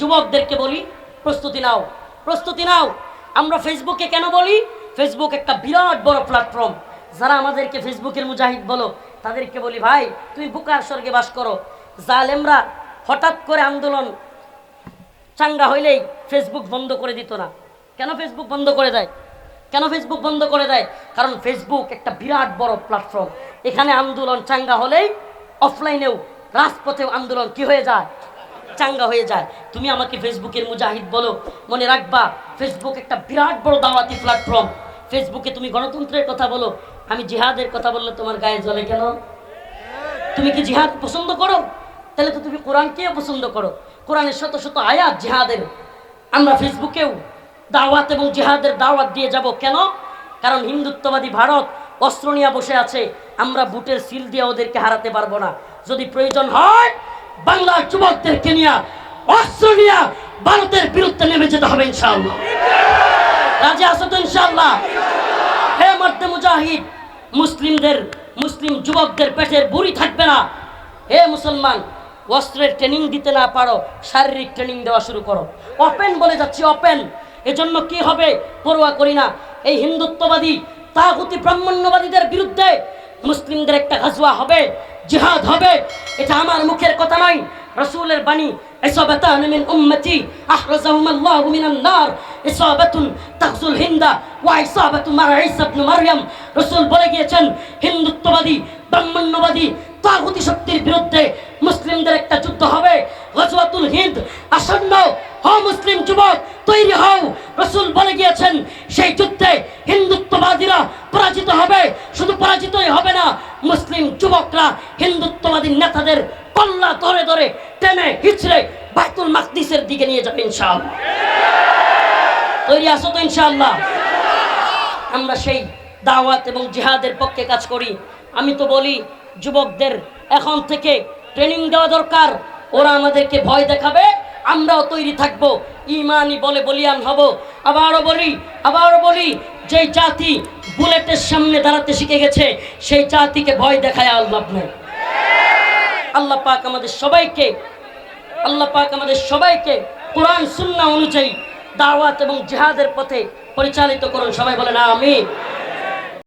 যুবকদেরকে বলি, প্রস্তুতি নাও প্রস্তুতি নাও। আমরা ফেসবুকে কেন বলি? ফেসবুক একটা বিরাট বড় প্ল্যাটফর্ম যারা আমাদেরকে ফেসবুকের মুজাহিদ বলো, তাদেরকে বলি, ভাই, তুমি বুকার স্বর্গে বাস করো। জালেমরা হঠাৎ করে আন্দোলন চাঙ্গা হইলেই ফেসবুক বন্ধ করে দিত না। কেন ফেসবুক বন্ধ করে দেয়? কেন ফেসবুক বন্ধ করে দেয়? কারণ ফেসবুক একটা বিরাট বড় প্ল্যাটফর্ম এখানে আন্দোলন চাঙ্গা হলেই অফলাইনেও রাজপথেও আন্দোলন কি হয়ে যায়? চাঙ্গা হয়ে যায়। তুমি আমাকে ফেসবুকের মুজাহিদ বলো, মনে রাখবা ফেসবুক একটা বিরাট বড় দাওয়াতি প্ল্যাটফর্ম ফেসবুকে তুমি গণতন্ত্রের কথা বলো, আমি জিহাদের কথা বললে তোমার গায়ে জ্বলে কেন? তুমি কি জিহাদ পছন্দ করো? তাহলে তো তুমি কোরআনকেও পছন্দ করো। কোরআনের শত শত আয়াত জিহাদের। আমরা ফেসবুকেও দাওয়াত এবং জিহাদের দাওয়াত দিয়ে যাব। কেন? কারণ হিন্দুত্ববাদী ভারত অস্ত্র নিয়ে বসে আছে। আমরা বুটের সিল দিয়ে ওদেরকে হারাতে পারব না। যদি প্রয়োজন হয় বাংলার যুবকদেরকে নিয়ে অস্ত্র নিয়ে ভারতের বিরুদ্ধে নেমে যেতে হবে রাজি আছো তো হে মুজাহিদ, মুসলিমদের, মুসলিম যুবকদের পেটের বুড়ি থাকবে না। হে মুসলমান, অস্ত্রের ট্রেনিং দিতে না পারো, শারীরিক ট্রেনিং দেওয়া শুরু করো। ওপেন বলে যাচ্ছি ওপেন এজন্য কি হবে? পড়ুয়া করি না। এই হিন্দুত্ববাদী, তাগুতি ব্রাহ্মণ্যবাদীদের বিরুদ্ধে মুসলিমদের একটা গাজওয়া হবে। জিহাদ হবে, এটা আমার মুখের কথা নয়। রসুলের বাণী ইসাবাতান মিন উম্মতি আহরাজাহুম আল্লাহু মিনান নার ইসাবাতুন তাগজুল হিন্দা, ওয়া ইসাবাতু মারঈস ইবনে মারইয়াম। রাসূল বলে গিয়েছেন, হিন্দুত্ববাদী, ব্রাহ্মণ্যবাদী, তাগুতি শক্তির বিরুদ্ধে মুসলিমদের একটা যুদ্ধ হবে। গজওয়াতুল হিন্দ, আসন্ন, হ মুসলিম যুবক, তৈরি হও। রসুল বলে গিয়েছেন, সেই যুদ্ধে হিন্দুত্ববাদীরা পরাজিত হবে শুধু পরাজিতই হবে না মুসলিম যুবকরা হিন্দুত্ববাদী নেতাদের পাল্লা ধরে ধরে টেনে হিচড়ে বাইতুল মাকদিসের দিকে নিয়ে যাবে ইনশাআল্লাহ। তৈরি আছো তো ইনশাআল্লাহ? আমরা সেই দাওয়াত এবং জিহাদের পক্ষে কাজ করি। আমি তো বলি, যুবকদের এখন থেকে ট্রেনিং দেওয়া দরকার। ওরা আমাদেরকে ভয় দেখাবে, আমরাও তৈরি থাকব। ইমানই বলে বলিয়ান হব। আবারও বলি আবারও বলি যেই জাতি বুলেটের সামনে দাঁড়াতে শিখে গেছে, সেই জাতিকে ভয় দেখায় আল্লাহ নেই আল্লাহ পাক আমাদের সবাইকে, আল্লাহ পাক আমাদের সবাইকে কোরআন সুন্না অনুযায়ী দাওয়াত এবং জেহাদের পথে পরিচালিত করুন। সবাই বলেন আমি